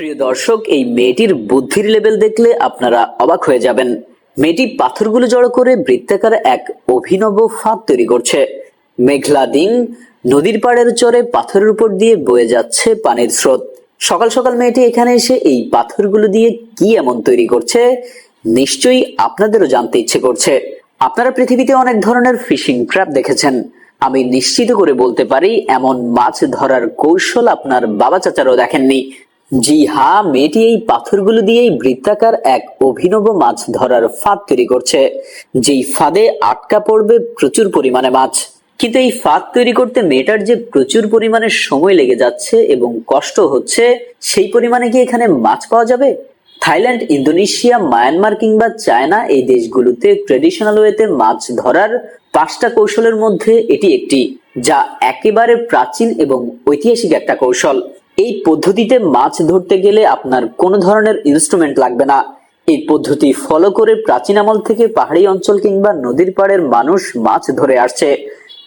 প্রিয় দর্শক, এই মেয়েটির বুদ্ধির লেভেল দেখলে আপনারা অবাক হয়ে যাবেন। মেয়েটি পাথরগুলো জড়ো করে বৃত্তাকার এক অভিনব ফাঁদ তৈরি করছে। মেঘলা দিন নদীর পাড়ের চরে পাথরের উপর দিয়ে বয়ে যাচ্ছে পানির স্রোত। সকাল সকাল মেয়েটি এখানে এসে এই পাথরগুলো দিয়ে কি এমন তৈরি করছে, নিশ্চয়ই আপনাদেরও জানতে ইচ্ছে করছে। আপনারা পৃথিবীতে অনেক ধরনের ফিশিং ট্র্যাপ দেখেছেন। আমি নিশ্চিত করে বলতে পারি, এমন মাছ ধরার কৌশল আপনার বাবা চাচারও দেখেননি। জি হ্যাঁ মেয়েটি এই পাথরগুলো দিয়েই বৃত্তাকার এক অভিনব মাছ ধরার ফাঁদ তৈরি করছে। যেই ফাঁদে আটকা পড়বে প্রচুর পরিমাণে মাছ। কিন্তু এই ফাঁদ তৈরি করতে মেয়েটার যে প্রচুর পরিমাণে সময় লেগে যাচ্ছে এবং কষ্ট হচ্ছে, সেই পরিমাণে কি এখানে মাছ পাওয়া যাবে? থাইল্যান্ড, ইন্দোনেশিয়া, মায়ানমার কিংবা চায়না এই দেশগুলোতে ট্রেডিশনাল ওয়েতে মাছ ধরার পাঁচটা কৌশলের মধ্যে এটি একটি, যা একেবারে প্রাচীন এবং ঐতিহাসিক একটা কৌশল। এই পদ্ধতিতে মাছ ধরতে গেলে আপনার কোনো ধরনের ইনস্ট্রুমেন্ট লাগবে না। এই পদ্ধতি ফলো করে প্রাচীন আমল থেকে পাহাড়ি অঞ্চল কিংবা নদীর পাড়ের মানুষ মাছ ধরে আসছে।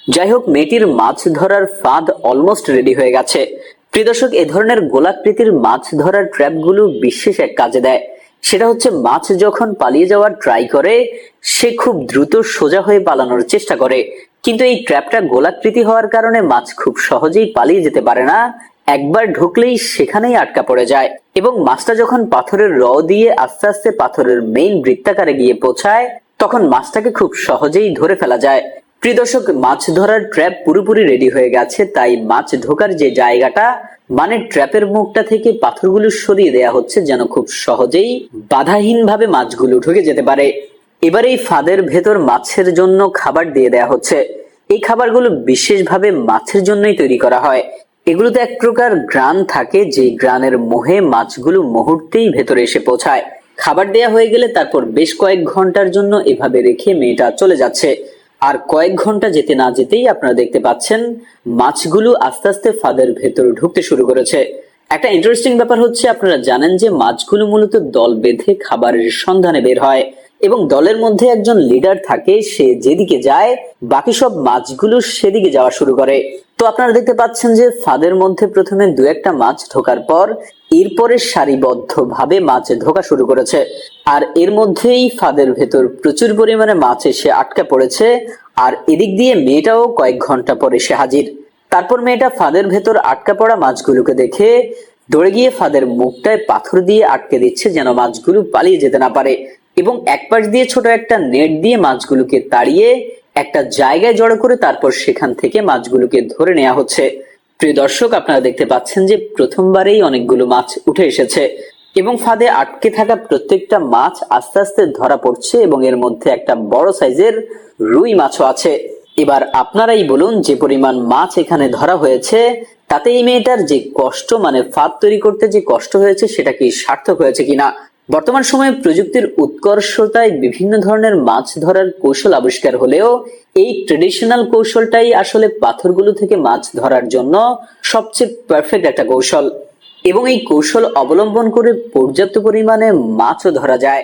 যাই হোক, মেয়েটির মাছ ধরার ফাঁদ অলমোস্ট রেডি হয়ে গেছে। প্রিয় দর্শক, এ ধরনের গোলাকৃতির মাছ ধরার ট্র্যাপগুলো বিশেষ এক কাজে দেয়। সেটা হচ্ছে মাছ যখন পালিয়ে যাওয়ার ট্রাই করে, সে খুব দ্রুত সোজা হয়ে পালানোর চেষ্টা করে। কিন্তু এই ট্র্যাপটা গোলাকৃতি হওয়ার কারণে মাছ খুব সহজেই পালিয়ে যেতে পারে না। একবার ঢুকলেই সেখানেই আটকা পড়ে যায় এবং মাছটা যখন পাথরের র দিয়ে আস্তে আস্তে পাথরের মেইন বৃত্তাকারে গিয়ে পৌঁছায়, তখন মাছটাকে খুব সহজেই ধরে ফেলা যায়। প্রিয় দর্শক, মাছ ধরার ট্র্যাপ পুরোপুরি রেডি হয়ে গেছে, তাই মাছ ঢোকার যে জায়গাটা মানে ট্র্যাপের মুখটা থেকে পাথরগুলো সরিয়ে দেয়া হচ্ছে যেন খুব সহজেই বাধাহীন ভাবে মাছগুলো ঢুকে যেতে পারে। এবার এই ফাঁদের ভেতর মাছের জন্য খাবার দিয়ে দেয়া হচ্ছে। এই খাবারগুলো বিশেষভাবে মাছের জন্যই তৈরি করা হয়। এগুলোতে এক প্রকার গ্রান থাকে যে গ্রানের মোহে মাছগুলো মুহূর্তেই ভেতরে এসে পৌঁছায়। খাবার দেয়া হয়ে গেলে তারপর বেশ কয়েক ঘণ্টার জন্য এভাবে রেখে মেয়েটা চলে যাচ্ছে। আর কয়েক ঘণ্টা যেতে না যেতেই আপনারা দেখতে পাচ্ছেন, মাছগুলো আস্তে আস্তে ফাঁদের ভেতর ঢুকতে শুরু করেছে। একটা ইন্টারেস্টিং ব্যাপার হচ্ছে, আপনারা জানেন যে মাছগুলো মূলত দল বেঁধে খাবারের সন্ধানে বের হয়। এবং দলের মধ্যে একজন লিডার থাকে, সে যেদিকে যায়, বাকি সব মাছগুলো সেদিকে যাওয়া শুরু করে। তো আপনারা দেখতে পাচ্ছেন যে ফাঁদের মধ্যে প্রথমে দু একটা মাছ ঢোকার পর এরপরে সারিবদ্ধ ভাবে মাছ ঢোকা শুরু করেছে। আর এর মধ্যেই ফাঁদের ভেতর প্রচুর পরিমাণে মাছ এসে আটকা পড়েছে, আর এদিক দিয়ে মেয়েটাও কয়েক ঘণ্টা পরে সে হাজির। তারপর মেয়েটা ফাঁদের ভেতর আটকা পড়া মাছগুলোকে দেখে দৌড়ে গিয়ে ফাঁদের মুখটায় পাথর দিয়ে আটকে দিচ্ছে যেন মাছগুলো পালিয়ে যেতে না পারে। এবং এক পাশ দিয়ে ছোট একটা নেট দিয়ে মাছগুলোকে তাড়িয়ে একটা জায়গায় জড়ো করে তারপর সেখান থেকে মাছগুলোকে ধরে নেওয়া হচ্ছে। প্রিয় দর্শক, আপনারা দেখতে পাচ্ছেন যে প্রথমবারেই অনেকগুলো মাছ উঠে এসেছে এবং ফাঁদে আটকে থাকা প্রত্যেকটা মাছ আস্তে আস্তে ধরা পড়ছে এবং এর মধ্যে একটা বড় সাইজের রুই মাছও আছে। এবার আপনারাই বলুন, যে পরিমাণ মাছ এখানে ধরা হয়েছে, তাতে এই মেয়েটার যে কষ্ট মানে ফাঁদ তৈরি করতে যে কষ্ট হয়েছে, সেটা কি সার্থক হয়েছে কিনা? বর্তমান সময়ে প্রযুক্তির উৎকর্ষতায় বিভিন্ন ধরনের মাছ ধরার কৌশল আবিষ্কার হলেও এই ট্রেডিশনাল কৌশলটাই আসলে পাথরগুলো থেকে মাছ ধরার জন্য সবচেয়ে পারফেক্ট একটা কৌশল। এবং এই কৌশল অবলম্বন করে পর্যাপ্ত পরিমাণে মাছও ধরা যায়।